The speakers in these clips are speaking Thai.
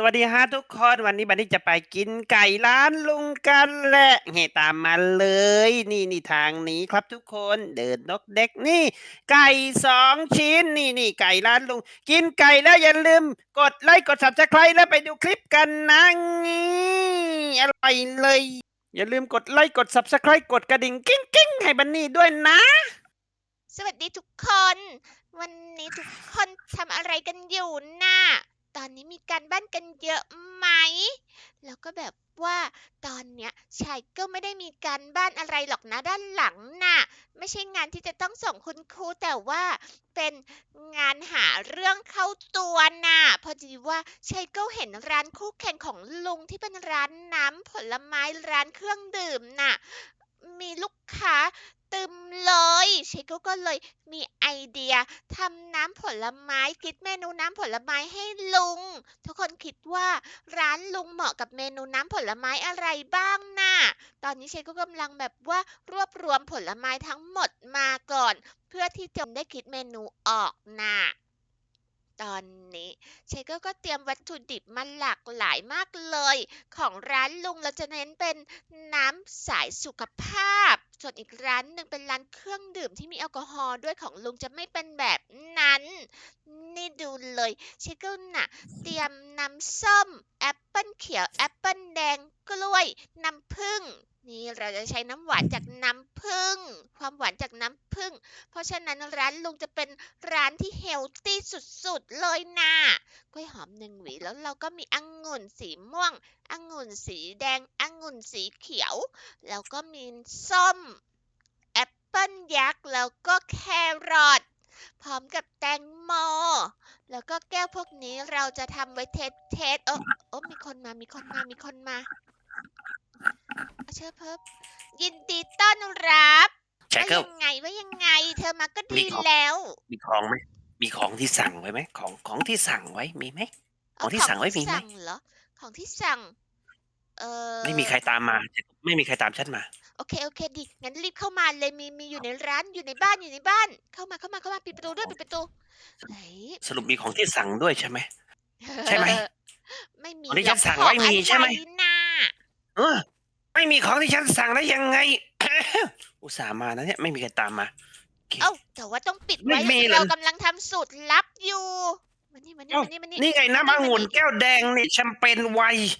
สวัสดีฮะทุกคนวันนี้บันนี้จะไปกินไก่ร้านลุงกันแหละเฮตามมาเลย นี่นี่ทางนี้ครับทุกคนเดินนกเด็กนี่ ไก่สองชิ้นนี่นี่ไก่ร้านลุง กินไก่แล้วอย่าลืม กดไลค์กด subscribe แล้วไปดูคลิปกันนะงี้อร่อยเลย อย่าลืมกดไลค์กด subscribe กดกระดิ่งกิ้งกิ้งให้บันนี่ด้วยนะ สวัสดีทุกคน วันนี้ทุกคนทำอะไรกันอยู่น่ะ ตอนนี้มีการบ้านกันเยอะไหม แล้วก็แบบว่าตอนเนี้ยชายก็ไม่ได้มีการบ้านอะไรหรอกนะด้านหลังน่ะ ไม่ใช่งานที่จะต้องส่งคุณครูแต่ว่าเป็นงานหาเรื่องเข้าตัวน่ะ พอดีว่าชายก็เห็นร้านคู่แข่งของลุงที่เป็นร้านน้ำผลไม้ร้านเครื่องดื่มน่ะ มีลูกค้าตึมเลยเชโก้ก็เลยมี เดียทำน้ำผลไม้คิดเมนูน้ำผลไม้ให้ลุง ทุกคนคิดว่าร้านลุงเหมาะกับเมนูน้ำผลไม้อะไรบ้างน่ะตอนนี้เชโก้กำลังแบบว่ารวบรวมผลไม้ทั้งหมดมาก่อน เพื่อที่จะได้คิดเมนูออกน่ะ ตอนนี้เชโก้ก็เตรียมวัตถุดิบมาหลากหลายมากเลย ของร้านลุงเราจะเน้นเป็นน้ำสายสุขภาพ ส่วนอีกร้านหนึ่งเป็นร้านเครื่องดื่มที่มีแอลกอฮอล์ด้วยของลุงจะไม่เป็นแบบนั้น นี่ดูเลยเชโก้น่ะ เตรียมน้ำส้ม แอปเปิ้ลเขียว แอปเปิ้ลแดงกล้วย น้ำผึ้ง นี่เราจะใช้น้ำหวานจากน้ำผึ้งความหวานจากน้ำผึ้งเพราะฉะนั้นร้านลุงจะเป็นร้านที่เฮลตี้สุดๆเลยนะกล้วยหอมหนึ่งหวีแล้วเราก็มีองุ่นสีม่วงองุ่นสีแดงองุ่นสีเขียว แล้วก็มีส้มแอปเปิ้ลยักษ์แล้วก็แครอทพร้อมกับแตงโม แล้วก็แก้วพวกนี้เราจะทำไว้เทสเทสโอ้โอ้มีคนมา มีคนมา มีคนมา เอาเชิญเพิ่มยินดีต้อนรับใช่ว่าก็ยังไงว่ายังไง เธอมาก็มีดีของ แล้ว มีของไหมมีของที่สั่งไว้ไหมของของที่สั่งไว้มีไหม ของที่สั่งไว้มีไหมสั่งเหรอ ของที่สั่ง เออไม่มีใครตามมา ไม่มีใครตามฉันมา โอเค โอเค ดี งั้นรีบเข้ามาเลย มี มีอยู่ในร้าน อยู่ในบ้าน อยู่ในบ้าน เข้ามา เข้ามา เข้ามา ปิดประตูด้วย ปิดประตูไหนสรุปมีของที่สั่งด้วยใช่ไหม ใช่ไหมไม่มีของที่หรฉัอกนสั่งของไว้มีใช่ไหมอะไรน่ะเออ ไม่มีของที่ฉันสั่งได้ยังไง อุตส่าห์มานะเนี่ยไม่มีใครตามมาโอเคเอ้าแต่ว่าต้องปิดไม่ไว้มีเหรอ เรากำลังทำสูตรลับอยู่มานี่มานี่เอ้ามานี่มานี่นี่ไงน้ำองุ่นแก้วแดงนี่แชมเปญไวน์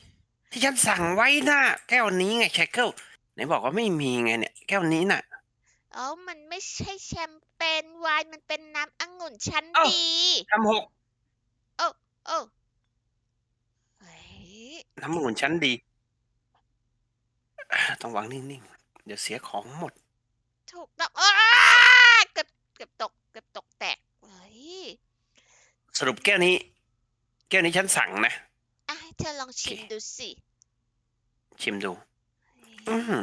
ที่ฉันสั่งไว้น่ะแก้วนี้ไงแชคเกิลไหนบอกว่าไม่มีไงเนี่ย แก้วนี้น่ะเอ้ามันไม่ใช่แชมเปญไวน์มันเป็นน้ำองุ่นชั้นเอ้า ดีทำหกโอ้เฮ้ยน้ำองุ่นชั้นดีอ่า ต้องวางนิ่งๆ เดี๋ยวเสียของหมด ถูกต้องอ้าเกือบเกือบตกเกือบตกแตกเฮ้ยสรุปแก้วนี้ แก้วนี้ฉันสั่งนะ อะให้เธอลองชิมโอเค ดูสิ ชิมดู อืม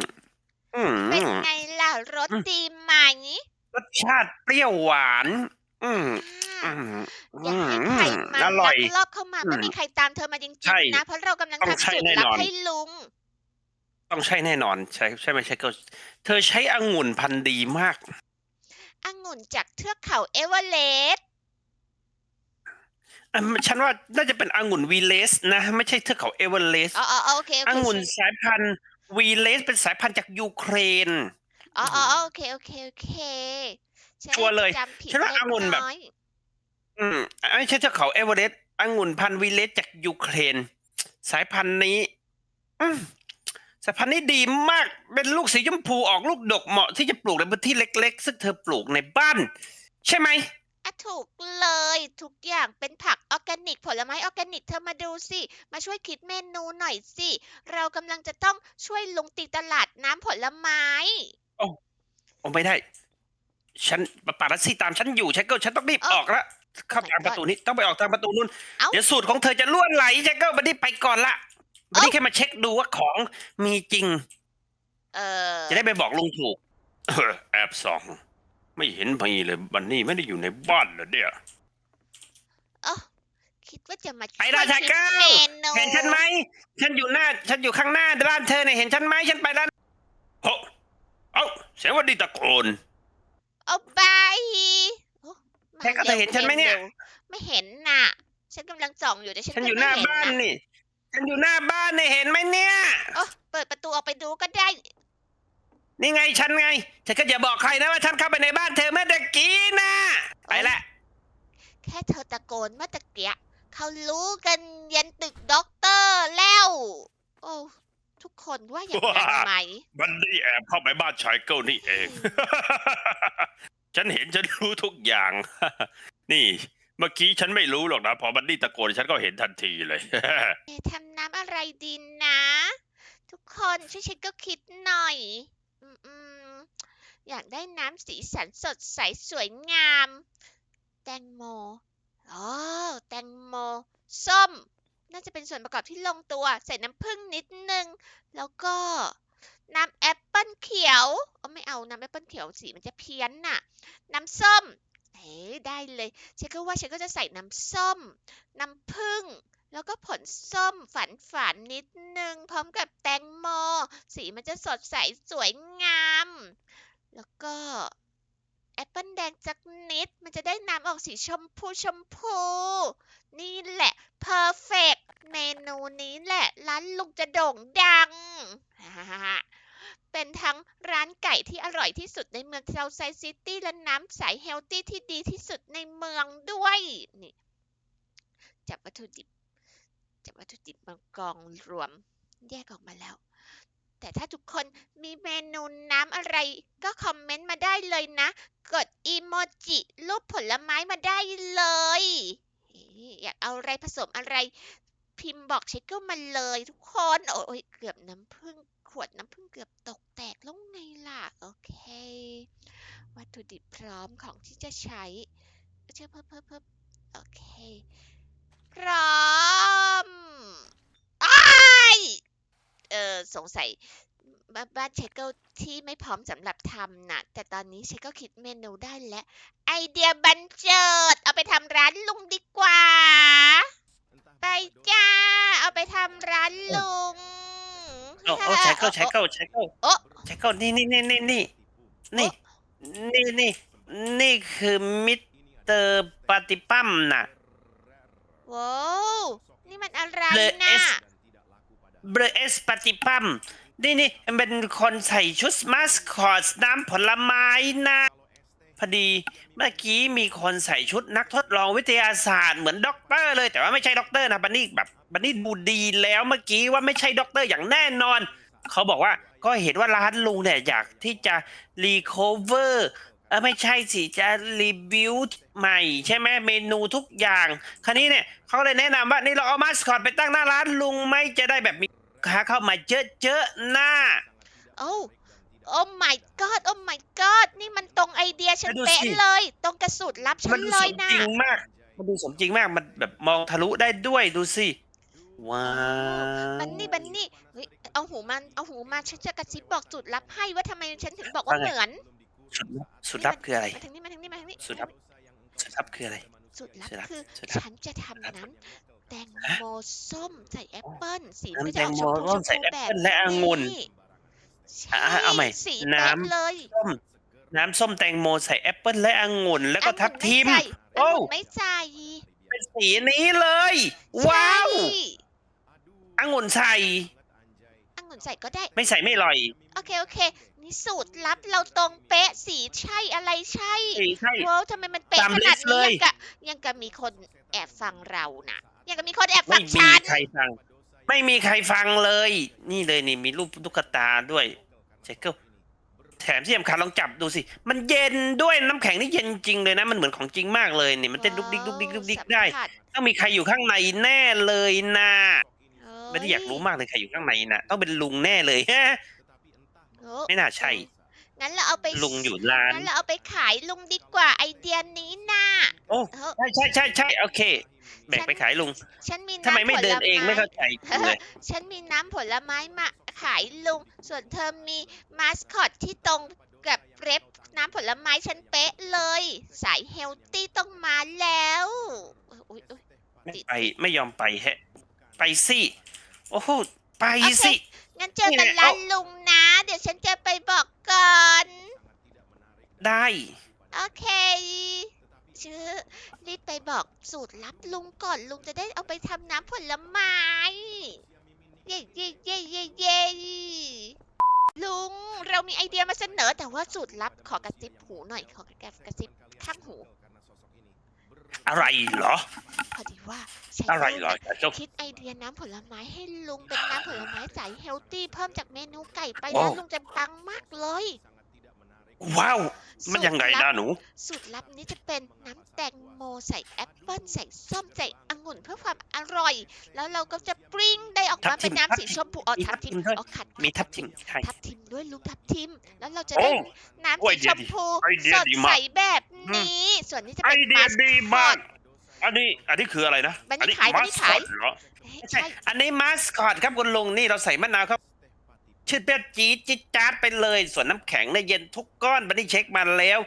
อืมเป็นไงล่ะรสอืมดีไหมรสชาติเปรี้ยวหวาน อืมอ่าอืมอย่าอืให้มใครมาอร่อยลักลอบเข้ามา อืมไม่มีใครตามเธอมาจริงใช่ๆนะ เพราะเรากำลังต้องทำใช่สูตรแน่ลับนอน ให้ลุง ต้องใช่แน่นอนใช่ใช่ไหมใช่ก็เธอใช้องุ่นพันธุ์ดีมาก องุ่นจากเทือกเขาเอเวอเรสต์อะฉันว่าน่าจะเป็นองุ่นวีเลสนะ ไม่ใช่เทือกเขาเอเวอเรสต์อ๋ออ๋ออ๋อโอเคโออเคงุ่นใช่สายพันธุ์วีเลสเป็นสายพันธุ์จากยูเครน อ๋ออ๋ออ๋อโอเคโอเคโอเคฉันชัวร์เลยจำผิดฉันว่าเล็กองุ่นแบบน้อยอืมไม่ใช่เทือกเขาเอเวอเรสต์องุ่นพันธุ์วีเลสจากยูเครน สายพันธุ์นี้ อืม สายพันธุ์นี้ดีมากเป็นลูกสีชมพูออกลูกดกเหมาะที่จะปลูกในพื้นที่เล็ก ๆ ซึ่งเธอปลูกในบ้าน ใช่ไหม อะถูกเลยทุกอย่างเป็นผักออร์แกนิก ผลไม้ออร์แกนิกเธอมาดูสิ มาช่วยคิดเมนูหน่อยสิ เรากำลังจะต้องช่วยลุงตีตลาดน้ำผลไม้ โอ้ไม่ได้ ฉันปาปารัสซี่ตามฉันอยู่ฉันก็ฉันต้องรีบเอ้าออกแล้วเข้า Oh my ทางประตูนี้ต้องไปออกทางประตูนู้นเอ้า เดี๋ยวสูตรของเธอจะล่วนไหลฉันก็บันนี้ไปก่อนละ บันนี้เอ้าแค่มาเช็คดูว่าของมีจริง เออจะได้ไปบอกลุงถูก เออแอบสอง ไม่เห็นมีเลยบันนี่ไม่ได้อยู่ในบ้านเหรอเนี่ย เอ้าคิดว่าจะมาไปช่วยได้ชาคิดเก้าเมนูเห็นฉันไหม ฉันอยู่หน้า ฉันอยู่ข้างหน้าร้านเธอเนี่ยเห็นฉันไหมฉันไปร้านโอ้เอ้าเสียงว่าดีตะโกน เอาบายโอ้มาแค่ก็เธอเห็นฉันไหมเนี่ย ร็วไม่เห็นน่ะ ฉันกำลังส่องอยู่แต่ฉันฉันก็อยู่หไม่น้าเห็นบ้านนะนี่ ฉันอยู่หน้าบ้านนี่เห็นไหมเนี่ยโอ้เปิดประตูออกไปดูก็ได้ นี่ไงฉันไง ฉันก็อย่าบอกใครนะว่าฉันเข้าไปในบ้านเธอเมื่อตะกี้นะไปละแค่เธอตะโกนเมื่อตะเกียะเขารู้กันยันตึกด็อกเตอร์แล้ว โอ้ ทุกคนว่าอย่างนั้นไหมบันนี่แอบเข้าไปบ้านชายเกิลนี่เอง ฉันเห็นฉันรู้ทุกอย่าง นี่ เมื่อกี้ฉันไม่รู้หรอกนะ พอบันนี่ตะโกนฉันก็เห็นทันทีเลย ทำน้ำอะไรดีนะ ทุกคนช่วยฉันก็คิดหน่อยอืมอมอยากได้น้ำสีสันสดใสสวยงาม แตงโมอ๋อแตงโม ส้ม น่าจะเป็นส่วนประกอบที่ลงตัว ใส่น้ำผึ้งนิดนึง แล้วก็ น้ำแอปเปิลเขียวเอ้าไม่เอาน้ำแอปเปิลเขียวสีมันจะเพี้ยนน่ะ น้ำส้ม เอ๊ได้เลยฉันก็ว่าฉันก็จะใส่น้ำส้ม น้ำผึ้งแล้วก็ผลส้มฝันฝันนิดนึง พร้อมกับแตงโม สีมันจะสดใสสวยงาม แล้วก็แอปเปิลแดงจักนิด มันจะได้น้ำออกสีชมพูชมพู นี่แหละเพอร์เฟกเมนูนี้แหละ ร้านลุงจะโด่งดัง เป็นทั้งร้านไก่ที่อร่อยที่สุดในเมืองเซาไซซิตี้และน้ำใสเฮลตี้ที่ดีที่สุดในเมืองด้วยนี่จับวัตถุดิบจับวัตถุดิบมากองรวมแยกออกมาแล้ว แต่ถ้าทุกคนมีเมนูน้ำอะไร ก็คอมเมนต์มาได้เลยนะ กดอีโมจิรูปผลไม้มาได้เลย อยากเอาอะไรผสมอะไร พิมพ์บอกเชคเกิลมาเลยทุกคน โอ้ยเกือบน้ำผึ้ง วดน้ำผึ้งเกือบตกแตกแล้วไงล่ะ โอเค วัตถุดิบพร้อมของที่จะใช้เชื่อเพิ่มเพิ่มเพิ่มโอเค พร้อมอ้ายเออสงสัยบ้านบ้านเชคเกิลที่ไม่พร้อมสำหรับทำน่ะแต่ตอนนี้เชคเกิลคิดเมนูได้แล้ว ไอเดียบันเจิด เอาไปทำร้านลุงดีกว่า ไปจ้า เอาไปทำร้านลุง โอ้โอ้ ใช้เกิลใช้เกิลใช้เกิลโอ้ใช้เกิลนี่นี่นี่นี่นี่นี่นี่นี่นี่คือมิสเตอร์ปฏิปัมน่ะ ว้าวนี่มันอะไรเลน่ะเอส เบรเอสปฏิปัมนี่นี่เป็นคนใส่ชุดมาสคอตน้ำผลไม้นะ พอดีเมื่อกี้มีคนใส่ชุดนักทดลองวิทยาศาสตร์เหมือนด็อกเตอร์เลยแต่ว่าไม่ใช่ด็อกเตอร์นะบันนี่แบบบันนี่ดูดีแล้วเมื่อกี้ว่าไม่ใช่ด็อกเตอร์อย่างแน่นอน เขาบอกว่าก็เห็นว่าร้านลุงเนี่ยอยากที่จะรีคอเวอร์เออไม่ใช่สิจะรีบิวใหม่ใช่ไหมเมนูทุกอย่าง คราวนี้เนี่ยเขาเลยแนะนำว่านี่เราเอามาสคอตไปตั้งหน้าร้านลุงไหม่จะได้แบบมีลูกค้าเข้ามาเยอะๆหน้าโอ้ โอ้ my god โอ้ my god นี่มันตรงไอเดียฉันแล้วดูเป๊ะสิเลย ตรงกระสุดลับฉัมันนดูเลสยมนะ จริงมาก มันดูสมจริงมาก มันแบบมองทะลุได้ด้วยดูสิ ว้าวบันนี่บันนี่เฮ้ยเอาหูมันเอาหูมาฉันจะกระซิบบอกจุดลับให้ว่าทำไมฉันถึงบอกว่าเหมือนสุดลับสุดลับคืออะไร มาทางนี้มาทางนี้มาทางนี้สุดลับ สุดลับคืออะไร สุดลับสุดลับคือ สุดลับ ฉันจะทำน้ำแตงโมส้มใส่แอปอ๋อเปิ้ลสีน้ำก็จะออกชมแตงพูโมส้ชมมใส่พูแอปแบเปิ้บลและองุ่น นี้ อะใช่เอาใหม่ สีน้ำ เป๊ะเลยส้มน้ำส้มแตงโมใส่แอปเปิ้ลและองุ่นแล้วก็ทับทิม โอ้องุ่นไม่ใส่เป็นสีนี้เลย ว้าวใช่องุ่นใส่ องุ่นใส่ก็ได้ ไม่ใส่ไม่อร่อยโอเค โอเค นี่สูตรลับเราตรงเป๊ะสีใช่อะไรใช่สีใช่ ว้าวทำไมมันเป๊ะตามขนาดลิสต์เลนี้ย ยังกะยังกะมีคนแอบฟังเรานะยังกะมีคนแอบฟัไม่งมีฉัน ใครฟัง ไม่มีใครฟังเลย นี่เลยนี่มีรูปตุ๊กตาด้วยเจ๊เกิลแถมที่สำคัญลองจับดูสิ มันเย็นด้วยน้ำแข็งนี่เย็นจริงเลยนะ มันเหมือนของจริงมากเลยนี่มันเต้นดุกดิกดุกดิกดุกดิกได้ สัมผัสต้องมีใครอยู่ข้างในแน่เลยนะเฮ้ยไม่ได้อยากรู้มากเลยใครอยู่ข้างในนะต้องเป็นลุงแน่เลยฮะโอ้ไม่น่าใช่ งั้นเราเอาไปลุงอยู่ร้าน งั้นเราเอาไปขายลุงดีกว่าไอเดียนี้น่ะโอ้ เออ ใช่ใช่ใช่ใช่โอเค แบ่งไปขายลุงฉันมีทำไมน้ำไม่ผลเดินเองไม่ไม้เข้าใจเลยฉันมีน้ำผลไม้มาขายลุง ส่วนเธอมีมาสคอตที่ตรงกับเรปน้ำผลไม้ฉันเป๊ะเลย สายเฮลตี้ต้องมาแล้วอุ๊ยอุ๊ยไม่ไปไม่ยอมไปแฮะ ไปสิ โอ้โห ไปโอเคสิ งั้นเจอกันนี่ไงร้านเอ้าลุงนะ เดี๋ยวฉันจะไปบอกก่อน ได้ โอเค ชื่อ รีบไปบอกสูตรลับลุงก่อนลุงจะได้เอาไปทำน้ำผลไม้ เย่เย่เย่เย่เย่ลุงเรามีไอเดียมาเสนอแต่ว่าสูตรลับขอกระซิบหูหน่อยขอกระซิบข้างหู อะไรเหรอ พอดีว่าใช้อะไรลูกเหรอน่ะเจ้า คิดไอเดียน้ำผลไม้ให้ลุงเป็นน้ำผลไม้ใสเฮลตี้เพิ่มจากเมนูไก่ไปโอ้แล้วลุงจะปังมากเลย ว้าว มันยังไงสูตรลันะบหนู สูตรลับนี้จะเป็นน้ำแตงโมใส่แอปเปิ้ลใส่ส้มใส่องุ่นเพื่อความอร่อย แล้วเราก็จะปริ้งได้ออกทัมาบทิเป็นมน้ำทับสีทิมชมพูอ๋อมีทับทับทิทิมมด้วยอ๋อขัดมีทับทิมใช่ทับทิมด้วยลุงทับทิม แล้วเราจะโอ้ได้น้ำโอ้สียเดีชยมดีพูไอเดียสดดีใสมากแบบนี้ ส่วนนี้จะไอเป็นเดียสดีคมาอกตอันนี้อันนี้คืออะไรนะบันนี่อัขายบันนี่มาสขายคอตเหรอใช่ อันนี้มาสคอตครับคุณลุงนี่เราใส่มะนาวครับ ชื่อเปรี้ยวจี๊ดจิ๊ดจ๊าดไปเลย ส่วนน้ำแข็งเนี่ยเย็นทุกก้อนบันนี่เช็คมาแล้ว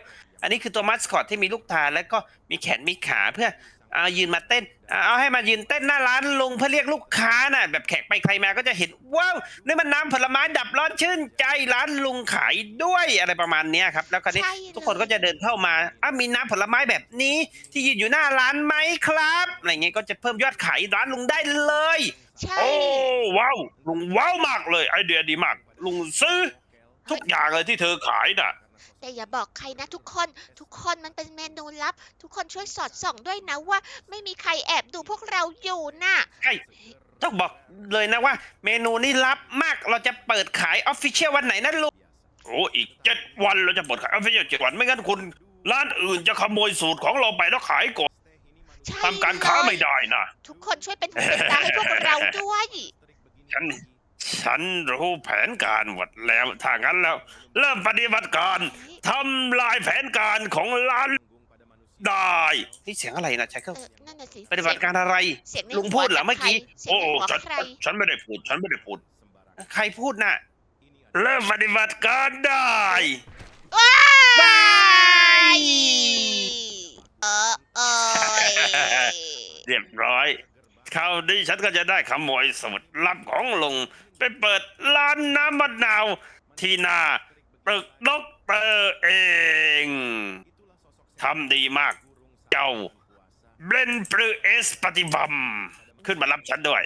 อันนี้คือตัวมัสคอตที่มีลูกตาแล้วก็มีแขนมีขาเพื่อ เอายืนมาเต้น เอาให้มายืนเต้นหน้าร้านลุงเพื่อเรียกลูกค้าน่ะ แบบแขกไปใครมาก็จะเห็นว้าวนี่มันน้ำผลไม้ดับร้อนชื่นใจร้านลุงขายด้วยอะไรประมาณเนี้ยครับ แล้วคราวนี้ใช่ทุกคนเลยก็จะเดินเข้ามาอะมีน้ำผลไม้แบบนี้ ที่ยืนอยู่หน้าร้านไหมครับอะไรเงี้ยก็จะเพิ่มยอดขายร้านลุงได้เลย ใช่ โอ้ว้าวลุงว้าวมากเลยไอเดียดีมาก ลุงซื้อ ทุกอย่างเลยที่เธอขายน่ะ แต่อย่าบอกใครนะทุกคน ทุกคนมันเป็นเมนูลับ ทุกคนช่วยสอดส่องด้วยนะว่า ไม่มีใครแอบดูพวกเราอยู่น่ะต้องบอกเลยนะว่า เมนูนี้ลับมากเราจะเปิดขายออฟฟิเชียลวันไหนนะลุงโอ้อีกเจ็ดวันเราจะเปิดขายออฟฟิเชียลเจ็ดวันไม่งั้นคุณ ร้านอื่นจะขโมยสูตรของเราไปแล้วขายก่อนใช่ทำการค้าเลยไม่ได้นะ ทุกคนช่วยเป็นหูเป็นตาให้พวกเราด้วย ฉัน ฉันรู้แผนการหมดแล้ว ถ้างั้นแล้ว เริ่มปฏิบัติการทำลายแผนการของร้านได้นี่เสียงอะไรนะชายเกิลเออนั่นน่ะสิปฏิบัติการอะไร เสียงในลุงพูดเหรอวเมื่อกี้ เสียงโอ้ในหัวฉันใครฉันไม่ได้พูด ฉันไม่ได้พูด ใครพูดน่ะ เริ่มปฏิบัติการได้ ว้าบายเออเอยเรียบร้อยคราวนี้ฉันก็จะได้ขโมยสูตรลับของลุง ไปเปิดร้านน้ำมะนาว ที่หน้าตึกด็อกเตอร์เองทำดีมาก เจ้าเบรนปรือเอสปฏิบัมขึ้นมารับฉันด้วย